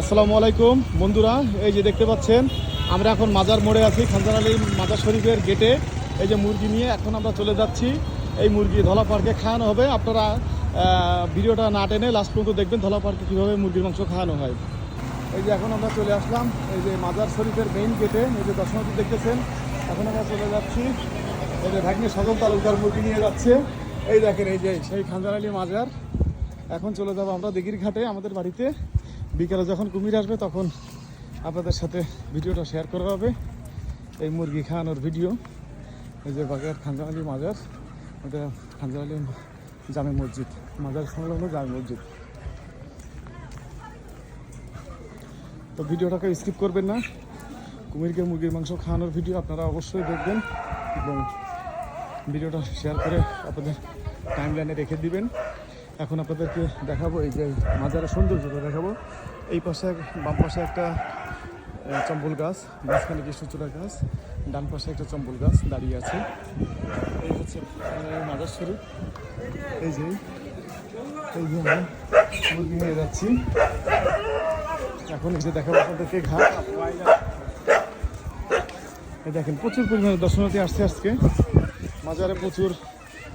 আসসালামু আলাইকুম। বন্ধুরা, এই যে দেখতে পাচ্ছেন, আমরা এখন মাজার মোড়ে আছি, খানজান আলী মাজার শরীফের গেটে। এই যে মুরগি নিয়ে এখন আমরা চলে যাচ্ছি। এই মুরগি ধলা পার্কে খাওয়ানো হবে। আপনারা ভিডিওটা না টেনে লাস্ট পর্যন্ত দেখবেন ধলা পার্কে কীভাবে মুরগির মাংস খাওয়ানো হয়। এই যে এখন আমরা চলে আসলাম, এই যে মাজার শরীফের মেইন গেটে। এই যে দর্শনার্থী দেখতেছেন, এখন আমরা চলে যাচ্ছি। এই যে ভাগ্নে সজল তালুকদার মুরগি নিয়ে যাচ্ছে। এই দেখেন, এই যে সেই খানজান আলী মাজার। এখন চলে যাব আমরা দিঘির ঘাটে, আমাদের বাড়িতে। বিকালে যখন কুমির আসবে তখন আপনাদের সাথে ভিডিওটা শেয়ার করা হবে। এই মুরগি খাওয়ানোর ভিডিও। এই যে বাগের খানজামালি মাজার, এটা খানজামালি জামে মসজিদ, মাজার সংলগ্ন জামে মসজিদ। তো ভিডিওটাকে স্কিপ করবেন না। কুমিরকে মুরগির মাংস খাওয়ানোর ভিডিও আপনারা অবশ্যই দেখবেন এবং ভিডিওটা শেয়ার করে আপনাদের টাইম লাইনে রেখে দিবেন। এখন আপনাদেরকে দেখাবো এই যে মাজারের সৌন্দর্যটা দেখাবো। এই পাশে বাম পাশে একটা চম্বল গাছ, মাঝখানে কৃষ্ণচূড়া গাছ, ডান পাশে একটা চম্বল গাছ দাঁড়িয়ে আছে। এই হচ্ছে মাজার শরীফ এই যে এই যে মুরগি নিয়ে যাচ্ছি। এখন এই যে দেখাবো আপনাদেরকে ঘাট। দেখেন, প্রচুর পরিমাণে দর্শনার্থী আসছে আজকে। মাজারে প্রচুর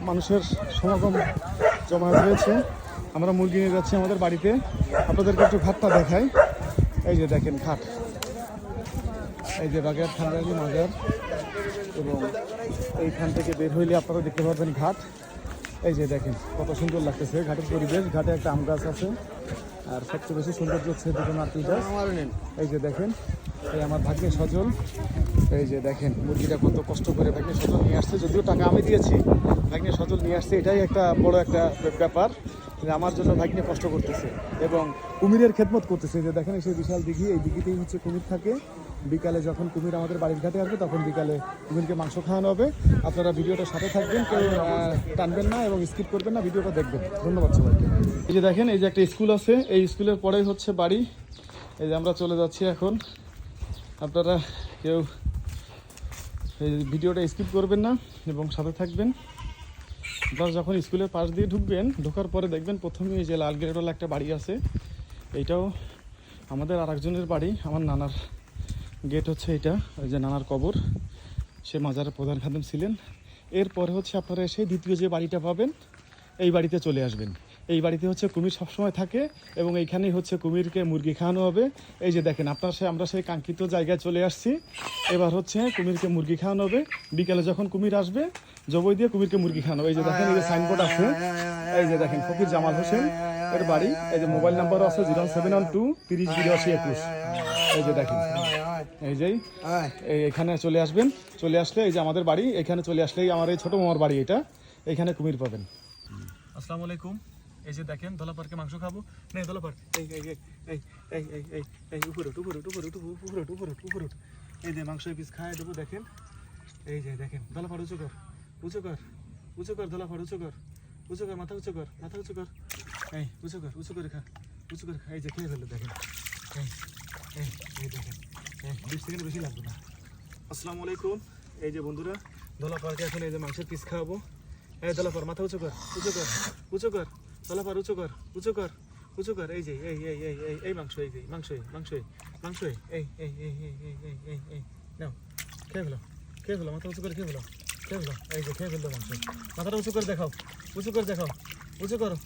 মানুষের সমাগম জমা হয়েছে। আমরা মুরগি নিয়ে যাচ্ছি আমাদের বাড়িতে। আপনাদেরকে একটু ঘাটটা দেখাই। এই যে দেখেন ঘাট। এই যে বাগের ঠান্ডালি মাজার এবং এইখান থেকে বের হইলে আপনারা দেখতে পারবেন ঘাট। এই যে দেখেন, কত সুন্দর লাগতেছে ঘাটের পরিবেশ। ঘাটে একটা আম গাছ আছে। আর সবচেয়ে বেশি সৌন্দর্য হচ্ছে দুটো নারকেল গাছ। এই যে দেখেন, এই আমার ভাগ্যে সজল। এই যে দেখেন, মুরগিটা কত কষ্ট করে ভাগ্নে সজল নিয়ে আসছে, যদিও টাকা আমি দিয়েছি, ভাগ্নে সজল নিয়ে আসছে, এটাই একটা বড় একটা ব্যাপার আমার জন্য ভাগ্নে কষ্ট করতেছে এবং কুমিরের খেদমত করতেছে। যে দেখেন সেই বিশাল দিঘি, এই দিঘিতেই হচ্ছে কুমির থাকে। বিকালে যখন কুমির আমাদের বাড়ির ঘাটে আসবে, তখন বিকালে কুমিরকে মাংস খাওয়ানো হবে। আপনারা ভিডিওটার সাথে থাকবেন, কেউ টানবেন না এবং স্কিপ করবেন না, ভিডিওটা দেখবেন। ধন্যবাদ সবাইকে। এই যে দেখেন, এই যে একটা স্কুল আছে, এই স্কুলের পরেই হচ্ছে বাড়ি। এই যে আমরা চলে যাচ্ছি এখন। আপনারা কেউ ভিডিওটা স্কিপ করবেন না এবং সাথে থাকবেন। আপনারা যখন স্কুলের পাশ দিয়ে ঢুকবেন, ঢোকার পরে দেখবেন প্রথমে যে লাল একটা বাড়ি আছে। এইটাও আমাদের আর একজনের বাড়ি, আমার নানার গেট হচ্ছে এটা ওই যে নানার কবর। সে মাজারের প্রধান খাদেম ছিলেন। এরপরে হচ্ছে আপনারা এসে দ্বিতীয় যে বাড়িটা পাবেন, এই বাড়িতে চলে আসবেন। এই বাড়িতে হচ্ছে কুমির সবসময় থাকে এবং এইখানেই হচ্ছে কুমিরকে মুরগি খাওয়ানো হবে। এই যে দেখেন, আপনার সে আমরা সেই কাঙ্ক্ষিত জায়গায় চলে আসছি। এবার হচ্ছে কুমিরকে মুরগি খাওয়ানো হবে। বিকালে যখন কুমির আসবে, জবই দিয়ে কুমিরকে মুরগি খাওয়ানো এই যে দেখেন, এই যে সাইনবোর্ড আছে। এই যে দেখেন, ফকির জামাল হোসেন, এর বাড়ি। এই যে মোবাইল নাম্বারও আছে জিরো সেভেন ওয়ান টু তিরিশ বিরাশি একুশ। এই যে দেখেন, এই এই এখানে চলে আসবেন। চলে আসলে এই যে আমাদের বাড়ি, এখানে চলে আসলেই আমার এই ছোটো মামার বাড়ি এটা। এখানে কুমির পাবেন। আসসালামু আলাইকুম। এই যে দেখেন দোলা পার্কে মাংস খাব। নেই দোলা পার্ক এই এই এই এই এই এই এই উপরে উপরে উপরে উপরে উপরে উপরে এই যে মাংসের পিস খায় দেবো, দেখেন। এই যে দেখেন দোলা পাড় উঁচু কর উঁচু কর উঁচু কর দোলা পাড়, উঁচু কর উঁচু কর, মাথা উঁচু কর, মাথা উঁচু কর। এই, উঁচু কর, উঁচু করে খা, উঁচু করে খা। এই যে খেয়ে ফেলো দেখেন। এই এই এই দেখেন। এই, বিশ সেকেন্ড বেশি লাগবে না। আসসালামু আলাইকুম। এই যে বন্ধুরা দোলা পার্কে এখন এই যে মাংসের পিস খাওয়াবো। এই ধলা পাড়, মাথা উঁচু কর উঁচু কর উঁচু কর। দলা পাড় উঁচু কর উঁচু কর উঁচু কর এই যে এই এই এই এই এই মাংস এই যে মাংস মাংস মাংস এই এই এই এই এই এই এই এই এই নাও খেয়ে ফেলো খেয়ে ফেলো মাথা উঁচু করে খেয়ে ফেলো খেয়ে ফেলো এই যে খেয়ে ফেলল মাংস মাথাটা উঁচু করে দেখাও উঁচু করে দেখাও উঁচু করো